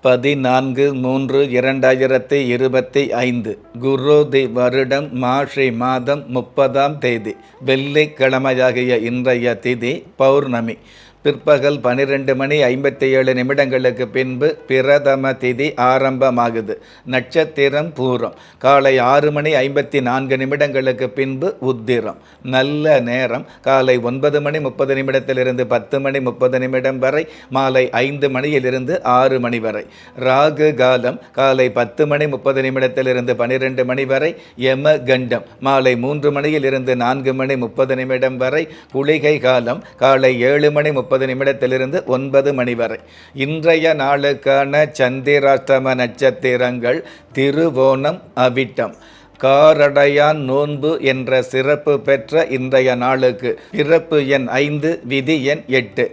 பதினான்கு மூன்று இரண்டாயிரத்தி இருபத்தி ஐந்து குரோதி வருடம் மாஷி மாதம் முப்பதாம் தேதி வெள்ளிக்கிழமையாகிய இன்றைய திதி பௌர்ணமி. பிற்பகல் பன்னிரெண்டு மணி ஐம்பத்தி ஏழு நிமிடங்களுக்கு பின்பு பிரதம திதி ஆரம்பமாகுது. நட்சத்திரம் பூரம். காலை ஆறு மணி ஐம்பத்தி நான்கு நிமிடங்களுக்கு பின்பு உத்திரம். நல்ல நேரம். காலை ஒன்பது மணி முப்பது நிமிடத்திலிருந்து பத்து மணி முப்பது நிமிடம் வரை மாலை ஐந்து மணியிலிருந்து ஆறு மணி வரை. ராகு காலம். காலை பத்து மணி முப்பது நிமிடத்திலிருந்து பனிரெண்டு மணி வரை யம கண்டம் மாலை மூன்று மணியிலிருந்து நான்கு மணி முப்பது நிமிடம் வரை குளிகை காலம். காலை ஏழு மணி முப்பது நிமிடத்திலிருந்து ஒன்பது மணி வரை. இன்றைய நாளுக்கான சந்திராஷ்டம நட்சத்திரங்கள் திருவோணம் அவிட்டம். காரடையான் நோன்பு என்ற சிறப்பு பெற்ற இன்றைய நாளுக்கு. பிறப்பு எண் ஐந்து விதி எண் எட்டு.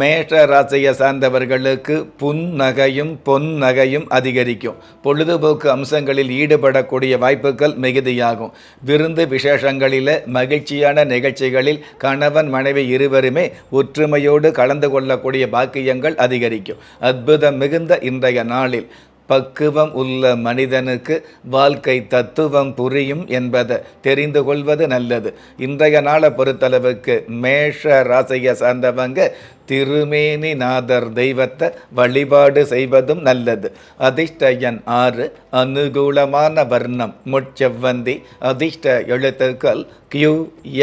மேஷ ராசியை சார்ந்தவர்களுக்கு புன்னகையும் பொன்னகையும் அதிகரிக்கும். பொழுதுபோக்கு அம்சங்களில் ஈடுபடக்கூடிய வாய்ப்புகள் மிகுதியாகும். விருந்து விசேஷங்களில் மகிழ்ச்சியான நிகழ்ச்சிகளில் கணவன் மனைவி இருவருமே ஒற்றுமையோடு கலந்து கொள்ளக்கூடிய பாக்கியங்கள் அதிகரிக்கும். அற்புதம் மிகுந்த இன்றைய நாளில். பக்குவம் உள்ள மனிதனுக்கு வாழ்க்கை தத்துவம் புரியும் என்பதை தெரிந்து கொள்வது நல்லது. இன்றைய நாளை பொறுத்தளவுக்கு மேஷ ராசியை சார்ந்தவங்க திருமேனி நாதர் தெய்வத்தை வழிபாடு செய்வதும் நல்லது. அதிர்ஷ்ட எண் ஆறு அனுகூலமான வர்ணம் முச்செவ்வந்தி அதிர்ஷ்ட எழுத்துக்கள் கியூ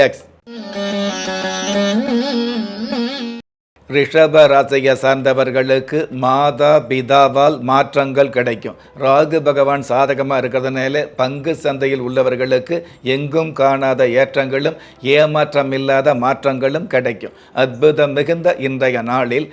எக்ஸ் ரிஷப ராசியை சார்ந்தவர்களுக்கு மாதா பிதாவால் மாற்றங்கள் கிடைக்கும். ராகு பகவான் சாதகமாக இருக்கிறதுனால பங்கு சந்தையில் உள்ளவர்களுக்கு எங்கும் காணாத ஏற்றங்களும் ஏமாற்றம் இல்லாத மாற்றங்களும் கிடைக்கும். அற்புதம் மிகுந்த இன்றைய நாளில்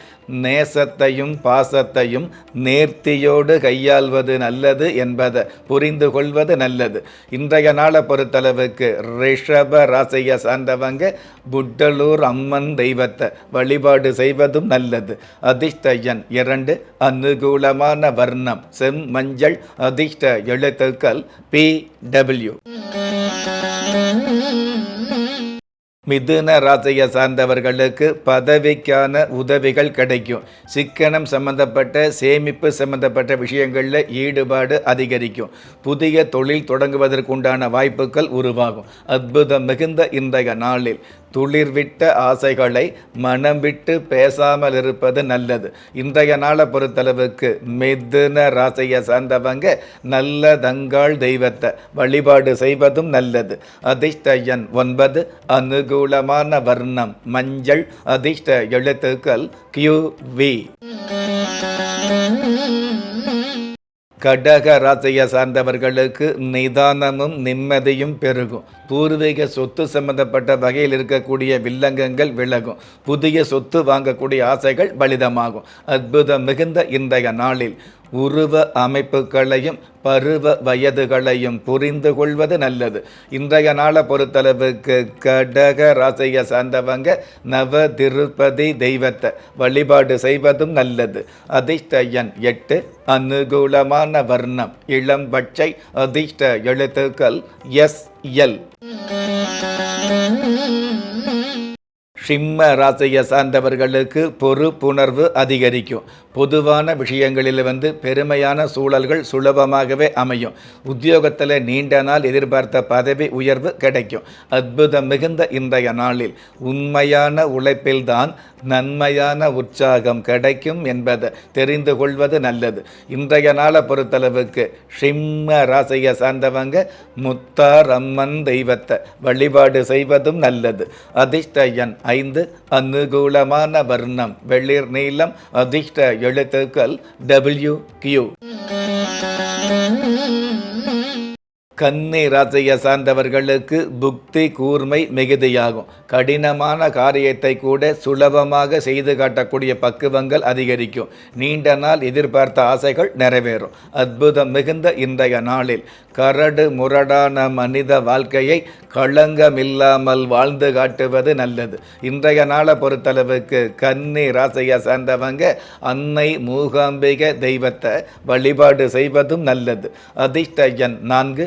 நேசத்தையும் பாசத்தையும் நேர்த்தியோடு கையாள்வது நல்லது என்பதை புரிந்து கொள்வது நல்லது. இன்றைய நாளை பொறுத்தளவுக்கு ரிஷப ராசியை சார்ந்தவங்க புட்டலூர் அம்மன் தெய்வத்தை வழிபாடு செய்வதும் நல்லது. அதிர்ஷ்ட எண் இரண்டு அனுகூலமான வர்ணம். செம் மஞ்சள் அதிர்ஷ்ட எழுத்துக்கள் பி டபிள்யூ மிதுன ராசியை சார்ந்தவர்களுக்கு பதவிக்கான உதவிகள் கிடைக்கும். சிக்கனம் சம்பந்தப்பட்ட சேமிப்பு சம்பந்தப்பட்ட விஷயங்களில் ஈடுபாடு அதிகரிக்கும். புதிய தொழில் தொடங்குவதற்குண்டான வாய்ப்புகள் உருவாகும். அற்புதம் மிகுந்த இன்றைய நாளில். துளிர்விட்ட ஆசைகளை மனம் விட்டு பேசாமல் இருப்பது நல்லது. இன்றைய நாளை பொறுத்தளவுக்கு மிதுன ராசியை சார்ந்தவங்க நல்ல தங்காள் தெய்வத்தை வழிபாடு செய்வதும் நல்லது. அதிர்ஷ்ட எண் ஒன்பது அனுகூலமான வர்ணம் மஞ்சள் அதிர்ஷ்ட எழுத்துக்கள் கியூ வி கடக ராசியை சார்ந்தவர்களுக்கு நிதானமும் நிம்மதியும் பெருகும். பூர்வீக சொத்து சம்பந்தப்பட்ட வகையில் இருக்கக்கூடிய வில்லங்கங்கள் விலகும். புதிய சொத்து வாங்கக்கூடிய ஆசைகள் பலிதமாகும். அற்புதம் மிகுந்த இன்றைய நாளில். உருவ அமைப்புகளையும் பருவ வயதுகளையும் புரிந்து கொள்வது நல்லது. இன்றைய நாளை பொறுத்தளவுக்கு கடக ராசியை சார்ந்தவங்க நவ திருப்பதி தெய்வத்தை வழிபாடு செய்வதும் நல்லது. அதிர்ஷ்ட எண் எட்டு அனுகூலமான வர்ணம் இளம்பட்சை அதிர்ஷ்ட எழுத்துக்கள் எஸ் எல். சிம்ம ராசியை சார்ந்தவர்களுக்கு பொறுப்புணர்வு அதிகரிக்கும். பொதுவான விஷயங்களில் வந்து பெருமையான சூழல்கள் சுலபமாகவே அமையும். உத்தியோகத்தில் நீண்ட நாள் எதிர்பார்த்த பதவி உயர்வு கிடைக்கும். அற்புதம் மிகுந்த இன்றைய நாளில் உண்மையான உழைப்பில்தான் நன்மையான உற்சாகம் கிடைக்கும் என்பதை தெரிந்து கொள்வது நல்லது. இன்றைய நாளை பொறுத்தளவுக்கு சிம்ம ராசியை சார்ந்தவங்க முத்தார் அம்மன் தெய்வத்தை வழிபாடு செய்வதும் நல்லது. அதிர்ஷ்ட எண் ஐந்து அனுகூலமான வர்ணம் வெளிர் நீளம் அதிர்ஷ்ட எழுத்துக்கள் டபிள்யூ கியூ கன்னி ராசியை சார்ந்தவர்களுக்கு புக்தி கூர்மை மிகுதியாகும். கடினமான காரியத்தை கூட சுலபமாக செய்து காட்டக்கூடிய பக்குவங்கள் அதிகரிக்கும். நீண்ட நாள் எதிர்பார்த்த ஆசைகள் நிறைவேறும். அற்புதம் மிகுந்த இன்றைய நாளில் கரடு முரடான மனித வாழ்க்கையை களங்கமில்லாமல் வாழ்ந்து காட்டுவது நல்லது. இன்றைய நாளை பொறுத்தளவுக்கு கன்னி ராசியை சார்ந்தவங்க அன்னை மூகாம்பிகை தெய்வத்தை வழிபாடு செய்வதும் நல்லது. அதிர்ஷ்ட எண் நான்கு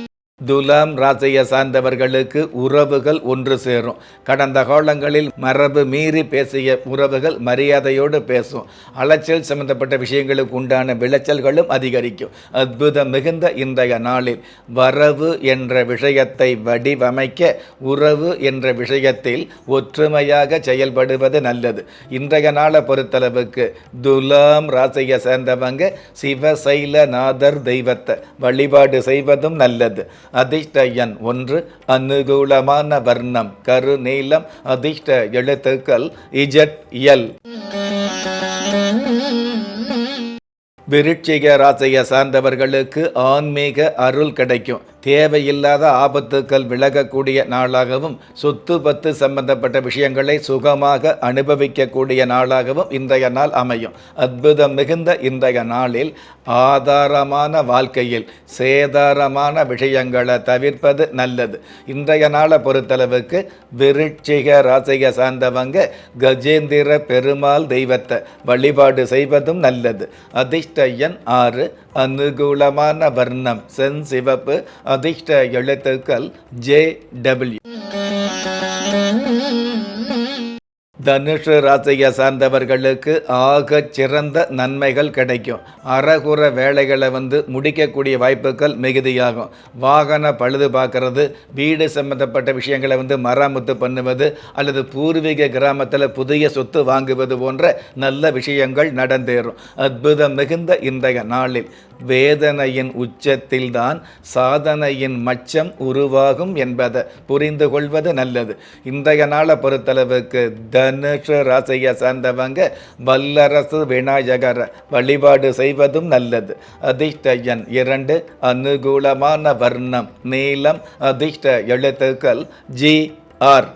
துலாம் ராசியை சார்ந்தவர்களுக்கு உறவுகள் ஒன்று சேரும். கடந்த காலங்களில் மரபு மீறி பேசிய உறவுகள் மரியாதையோடு பேசும். அலைச்சல் சம்பந்தப்பட்ட விஷயங்களுக்கு உண்டான விளைச்சல்களும் அதிகரிக்கும். அற்புதம் மிகுந்த இன்றைய நாளில் வரவு என்ற விஷயத்தை வடிவமைக்க உறவு என்ற விஷயத்தில் ஒற்றுமையாக செயல்படுவது நல்லது. இன்றைய நாளை பொறுத்தளவுக்கு துலாம் ராசியை சேர்ந்தவங்க சிவசைலநாதர் தெய்வத்தை வழிபாடு செய்வதும் நல்லது. அதிர்ஷ்ட எண் ஒன்று அனுகூலமான வர்ணம் கரு நீளம் அதிர்ஷ்ட எழுத்துக்கள் இஜட் எல் விருட்சிக ராசியை சார்ந்தவர்களுக்கு ஆன்மீக அருள் கிடைக்கும். தேவையில்லாத ஆபத்துக்கள் விலகக்கூடிய நாளாகவும் சொத்து பத்து சம்பந்தப்பட்ட விஷயங்களை சுகமாக அனுபவிக்கக்கூடிய நாளாகவும் இன்றைய நாள் அமையும். அற்புதம் மிகுந்த இன்றைய நாளில் ஆதாரமான வாழ்க்கையில் சேதாரமான விஷயங்களை தவிர்ப்பது நல்லது. இன்றைய நாளை பொறுத்தளவுக்கு விருட்சிக ராசிக சார்ந்தவங்க கஜேந்திர பெருமாள் தெய்வத்தை வழிபாடு செய்வதும் நல்லது. அதிர்ஷ்ட எண் ஆறு அனுகூலமான வர்ணம் செஞ்சிவப்பு அதிர்ஷ்ட எழுத்துக்கள் ஜே டபிள்யூ. தனுஷு ராசியை சார்ந்தவர்களுக்கு ஆக சிறந்த நன்மைகள் கிடைக்கும். அறகுற வேலைகளை வந்து முடிக்கக்கூடிய வாய்ப்புகள் மிகுதியாகும். வாகன பழுது பார்க்கறது வீடு சம்பந்தப்பட்ட விஷயங்களை வந்து மராமத்து பண்ணுவது அல்லது பூர்வீக கிராமத்தில் புதிய சொத்து வாங்குவது போன்ற நல்ல விஷயங்கள் நடந்தேறும். அற்புதம் மிகுந்த இன்றைய நாளில் வேதனையின் உச்சத்தில்தான் சாதனையின் மச்சம் உருவாகும் என்பதை புரிந்து கொள்வது நல்லது. இன்றைய நாளை பொறுத்தளவுக்கு தனுஷ ராசியை சார்ந்தவங்க வல்லரசு விநாயகர் வழிபாடு செய்வதும் நல்லது. அதிர்ஷ்ட எண் இரண்டு அனுகூலமான வர்ணம் நீளம் அதிர்ஷ்ட எழுத்துக்கள் ஜி ஆர்.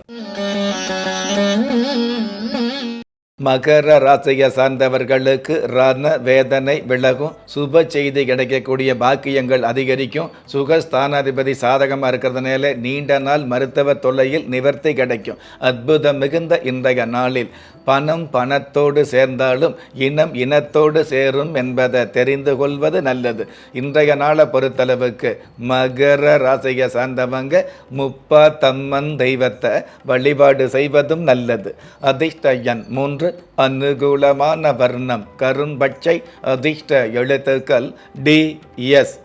மகர ராசியை சார்ந்தவர்களுக்கு ரண வேதனை விலகும். சுப செய்தி கிடைக்கக்கூடிய பாக்கியங்கள் அதிகரிக்கும். சுகஸ்தானாதிபதி சாதகமாக இருக்கிறதுனால நீண்ட நாள் மருத்துவ தொல்லையில் நிவர்த்தி கிடைக்கும். அற்புதம் மிகுந்த இன்றைய நாளில். பணம் பணத்தோடு சேர்ந்தாலும் இனம் இனத்தோடு சேரும் என்பதை தெரிந்து கொள்வது நல்லது. இன்றைய நாளை பொறுத்தளவுக்கு மகர ராசியை சார்ந்தவங்க முப்பா தம்மன் தெய்வத்தை வழிபாடு செய்வதும் நல்லது. அதிர்ஷ்ட எண் மூன்று அனுகூலமான வர்ணம். கரும்பச்சை அதிர்ஷ்ட எழுத்துக்கள் டி எஸ்.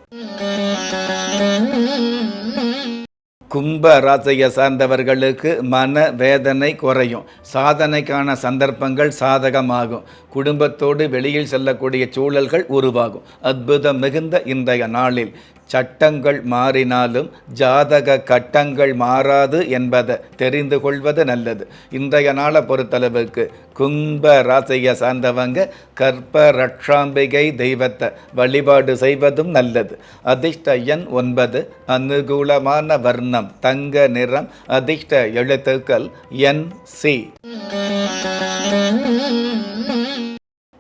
கும்ப ராசியை சார்ந்தவர்களுக்கு மன வேதனை குறையும். சாதனைக்கான சந்தர்ப்பங்கள் சாதகமாகும். குடும்பத்தோடு வெளியில் செல்லக்கூடிய சூழல்கள் உருவாகும். அற்புதம் மிகுந்த இன்றைய நாளில். சட்டங்கள் மாறினாலும் ஜாதக கட்டங்கள் மாறாது என்பதை தெரிந்து கொள்வது நல்லது. இன்றைய நாளை பொறுத்தளவுக்கு கும்ப ராசியை சார்ந்தவங்க கற்ப ரட்சாம்பிகை தெய்வத்தை வழிபாடு செய்வதும் நல்லது. அதிர்ஷ்ட எண் ஒன்பது அனுகூலமான வர்ணம் தங்க நிறம் அதிர்ஷ்ட எழுத்துக்கள் என் சி.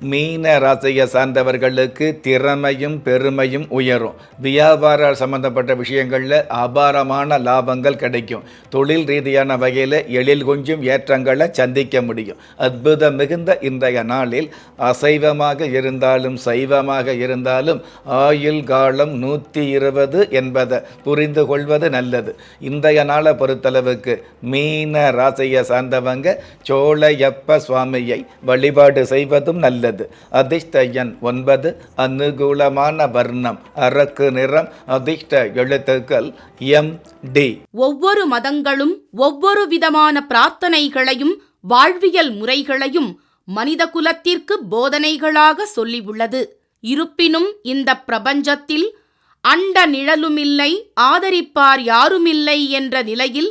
மீன ராசியை சார்ந்தவர்களுக்கு திறமையும் பெருமையும் உயரும். வியாபார சம்பந்தப்பட்ட விஷயங்களில் அபாரமான லாபங்கள் கிடைக்கும். தொழில் ரீதியான வகையில் எழில் கொஞ்சம் ஏற்றங்களை சந்திக்க முடியும். அற்புதம் மிகுந்த இன்றைய நாளில் அசைவமாக இருந்தாலும் சைவமாக இருந்தாலும் ஆயுள் காலம் நூற்றி இருபது என்பதை புரிந்து கொள்வது நல்லது. இன்றைய நாளை பொறுத்தளவுக்கு மீன ராசியை சார்ந்தவங்க சோழையப்ப சுவாமியை வழிபாடு செய்வதும் நல்லது. அதிர்ஷ்ட எண் ஒன்பது அனுகூலமான வர்ணம் அரக்கு நிறம் அதிர்ஷ்ட எழுத்துக்கள் எம் டி. ஒவ்வொரு மதங்களும் ஒவ்வொரு விதமான பிரார்த்தனைகளையும் வாழ்வியல் முறைகளையும் மனித குலத்திற்கு போதனைகளாக சொல்லியுள்ளது. இருப்பினும் இந்த பிரபஞ்சத்தில் அண்ட நிழலுமில்லை ஆதரிப்பார் யாருமில்லை என்ற நிலையில்